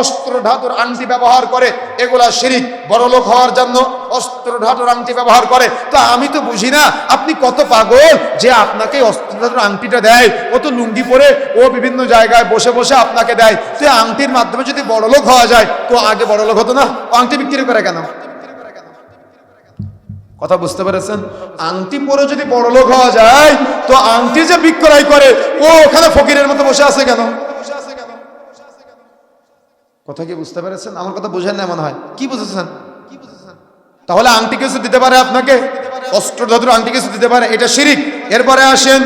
অস্ত্র ধাতুর আংটি ব্যবহার করে, এগুলা শিরিক বড় লোক হওয়ার জন্য অস্ত্র ধাতুর আংটি ব্যবহার করে। তো আমি তো বুঝি না, আপনি কত পাগল যে আপনাকে অস্ত্র ধাতুর আংটিটা দেয়, ও তো লুঙ্গি পরে ও বিভিন্ন জায়গায় বসে বসে আপনাকে দেয়। তো আংটির মাধ্যমে যদি বড় লোক হওয়া যায়, তো আগে বড় লোক হতো না? আংটি বিক্রি করে কেন? কথা বুঝতে পেরেছেন? আংটি পরে যদি বড় লোক হওয়া যায়, তো আংটি যে বিক্রয় করে, ও ওখানে ফকিরের মতো বসে আছে কেন? কথা কি বুঝতে পেরেছেন? আমার কথা বুঝেন না মনে হয়। কি বুঝেছেন? কি বুঝেছেন তাহলে আংটি কিছু দিতে পারে আপনাকে? অস্ত্র ধাতুর আংটি কিছু দিতে পারে। এটা শিরিক। এরপরে আসেন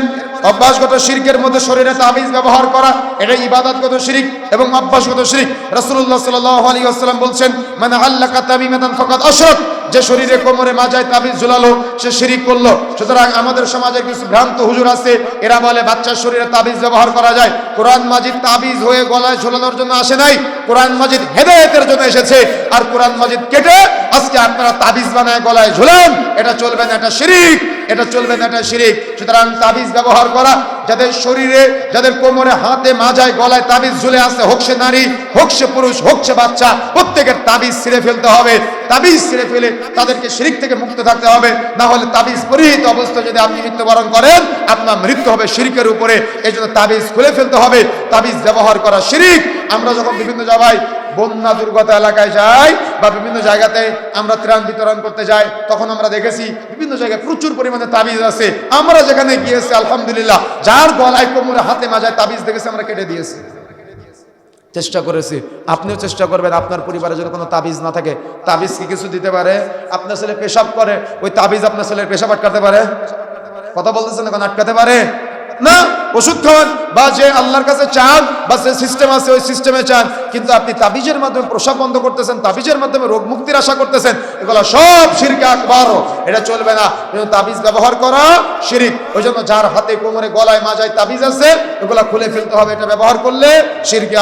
অভ্যাসগত শিরকের মধ্যে শরীরে তাবিজ ব্যবহার করা, এটা ইবাদতগত শিরিক এবং অভ্যাসগত শিরিক। রাসূলুল্লাহ সাল্লাল্লাহু আলাইহি ওয়াসাল্লাম বলছেন মানে আল্লাকা তামিমাতান ফাকাদ আশরাক যে শরীরে কোমরে মাজায় তাবিজ ঝুলালো, সে শিরিক করল। সুতরাং আমাদের সমাজের কিছু ভ্রান্ত হুজুর আছে, এরা বলে বাচ্চার শরীরে তাবিজ ব্যবহার করা যায়। কোরআন মাজিদ তাবিজ হয়ে গলায় ঝুলানোর জন্য আসে নাই, কোরআন মাজিদ হেদায়েতের জন্য এসেছে। আর কোরআন মাজিদ কেটে আজকে আপনারা তাবিজ বানায় গলায় ঝুলান, এটা চলবে না, এটা শিরিক। এটা চলবে না, এটা শিরিক। সুতরাং তাবিজ ব্যবহার করা, যাদের শরীরে, যাদের কোমরে, হাতে, মাজায়, গলায় তাবিজ ঝুলে আসে হোক সে নারী, হোক সে পুরুষ, হোক সে বাচ্চা, প্রত্যেকের তাবিজ ছিঁড়ে ফেলতে হবে। তাবিজ ছিঁড়ে ফেলে তাদেরকে শিরিক থেকে মুক্ত থাকতে হবে। না হলে তাবিজ পরিহিত অবস্থায় যদি আপনি মৃত্যুবরণ করেন, আপনার মৃত্যু হবে শিরিকের উপরে। এই জন্য তাবিজ খুলে ফেলতে হবে। তাবিজ ব্যবহার করা শিরিক। আমরা যখন বিভিন্ন জায়গায় বন্যা দুর্গত এলাকায় যাই বা বিভিন্ন জায়গাতে আমরা ত্রাণ বিতরণ করতে যাই, তখন আমরা দেখেছি বিভিন্ন জায়গায় প্রচুর পরিমাণে তাবিজ আছে। আমরা যেখানে গিয়েছি, আলহামদুলিল্লাহ, যার গলায় কোমরে হাতে মাজায় তাবিজ দেখেছি, আমরা কেটে দিয়েছি। চেষ্টা করেছি। আপনিও চেষ্টা করবেন, আপনার পরিবারে যদি কোনো তাবিজ না থাকে, তাবিজ কি কিছু দিতে পারে? আপনার ছেলে পেশাব করে, ওই তাবিজ আপনার ছেলের পেশাব আটকাতে পারে? কথা বলতেছেন এখন আটকাতে পারে? না ওষুধ খাওয়ান বা যে আল্লাহর কাছে চান, বা যে সিস্টেম আছে, ওই সিস্টেমে চান। কিন্তু আপনি তাবিজের মাধ্যমে প্রসাব বন্ধ করতেছেন, তাবিজের মাধ্যমে রোগ মুক্তির আশা করতেছেন, এগুলো সব শিরকে আকবারও। এটা চলবে না। কিন্তু তাবিজ ব্যবহার করা শিরিক। ওই জন্য যার হাতে কোমরে, গলায় মাজায় তাবিজ আছে, এগুলো খুলে ফেলতে হবে। এটা ব্যবহার করলে শিরকে